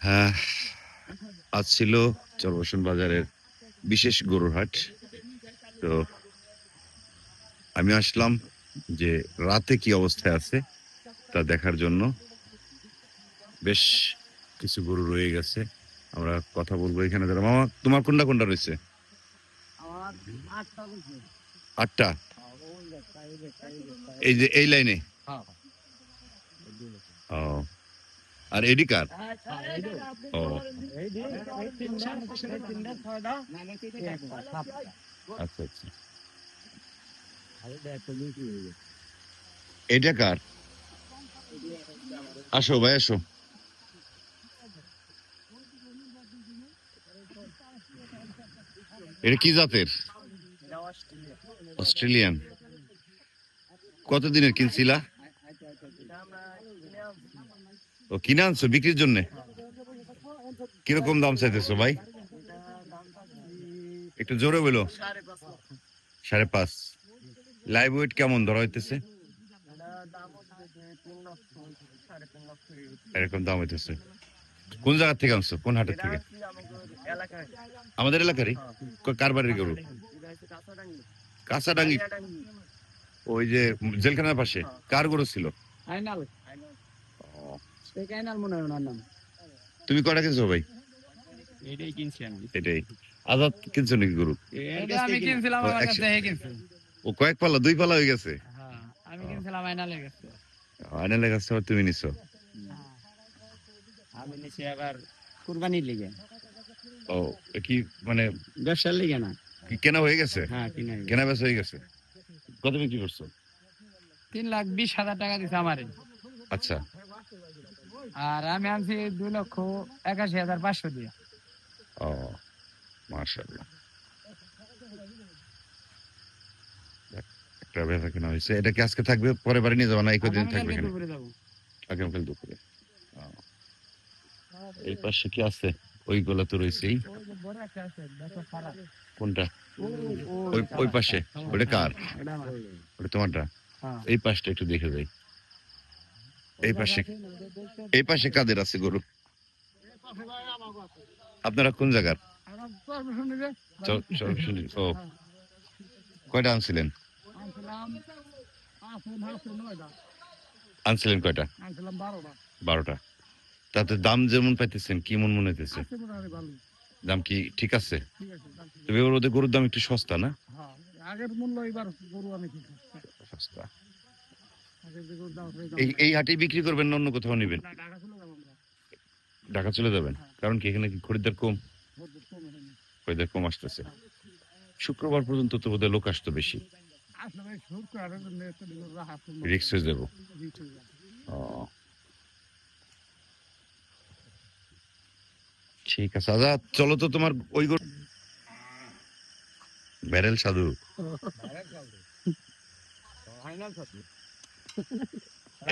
হ্যাঁ আজ ছিল চরবসন বাজারের বিশেষ গরুর হাট। তো আমি আসলাম যে রাতে কি অবস্থায় আছে তা দেখার জন্য। বেশ কিছু গরু রয়ে গেছে আমরা কথা বলব এখানে। দাঁড়া মামা তোমার কোনটা কোনটা রয়েছে? আটটা এই একটা এই যে এই লাইনে? হ্যাঁ। ও আর এডি কার? ও। আচ্ছা আচ্ছা। এটা কার? আসো ভাই, আসো। এটা কি জাতের? অস্ট্রেলিয়ান। কতদিনের কিনছিলা? ও, কিনে আনছো বিক্রির জন্য? কীরকম দাম চাইতেছো ভাই? একটু জোরে বলো। সাড়ে পাঁচ। লাইভ ওয়েট কেমন ধরা হইতেছে। এরকম দাম হইতেছে। কোন জায়গা থেকে আনছো? কোন হাটের থেকে? আমাদের এলাকারই? কার বাড়ির গরু? কাঁচাডাঙ্গি। ওই যে জেলখানার পাশে। কার গরু ছিল? তুমি কটা কিনছো ভাই? এটাই কিনছি আমি। এটাই। আজাদ কিনছো নাকি গরু? এটা আমি কিনছিলাম ও, আমার কাছে হে কিনছি। ও কয়েক পাল্লা দুই পাল্লা হয়ে গেছে? হ্যাঁ আমি কিনছিলাম তুমি নিছো? আমি নিছি আবার কুরবানির লিগে। ও কি মানে ব্যবসার লিগে না। কি কেনা হয়ে গেছে? হ্যাঁ কিনে কেনা বেচা হয়ে গেছে? কত বিক্রি করছ? তিন লাখ বিশ হাজার টাকা দিছে আমারে। আচ্ছা। আর আমি আনছি দুই লক্ষ একাশি হাজার পাঁচশো দিয়ে। ও মাশাআল্লাহ। যাক, একটা বেচা কেনা হয়েছে। এটা কি আজকে থাকবে? পরে বাড়ি নিয়ে যাব না? এই কদিন থাকবে আগামীকালকে এখানে? দুপুরে যাব। আগামীকাল দুপুরে। এই পাশে কি আছে? ওইগুলো তো রয়েছেই। কোনটা? ওই ওই পাশে। ওটা কার? ওটা তোমারটা? হ্যাঁ। এই পাশটা একটু দেখে যাই। এই পাশে এই পাশে কাদের আছে গরু আপনারা কোন জায়গার। ও কয়টা আনছিলেন। আনছিলেন কয়টা বারোটা। তাতে দাম যেমন পাইতেছেন কি মন মনে হইতেছে। দাম কি ঠিক আছে। তবে ওদের গরুর দাম একটু সস্তা না হ্যাঁ, আগের মূল্য এবার গরু আমি সস্তা আগের যে গরুর দাম আছে, এই এই হাটেই বিক্রি করবেন না অন্য কোথাও নেবেন? ঢাকা চলে যাবেন? কারণ কি এখানে কি খরিদ্দার কম? খরিদ্দার কম আসতেছে। শুক্রবার পর্যন্ত তো বোধহয় লোক আসতো বেশি। রিক্স হয়ে যাব। ঠিক আছে আচ্ছা চলো তো তোমার ওই ব্যারেল সাধু।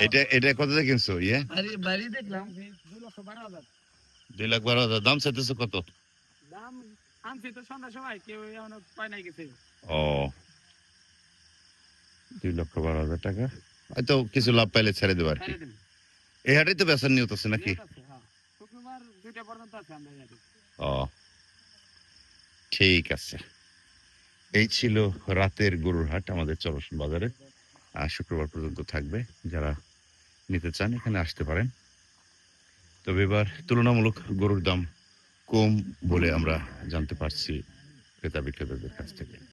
এটা এটা কত কিনছো? ইয়ে? আরে বাড়ি দেখলাম। দুই হাজার দুই লাখ বারো হাজার। দাম চাইতেছো কত? দাম আনছি তো সন্ধ্যার সময় কেউ এখনও পায় নাই গেছে ও দুই লক্ষ বারো হাজার টাকা। হয়তো কিছু লাভ পাইলে ছেড়ে দেবো আর কি। এই হাটেই তো বেচার নিয়ত আছে নাকি? হ্যাঁ। শুক্রবার দুইটা পর্যন্ত আছে আমরা ও ঠিক আছে। এই ছিল রাতের গরুর হাট আমাদের চরসন বাজারে। শুক্রবার পর্যন্ত থাকবে, যারা নিতে চান এখানে আসতে পারেন। তবে এবার তুলনামূলক গরুর দাম কম বলে আমরা জানতে পারছি ক্রেতা বিক্রেতাদের কাছ থেকে।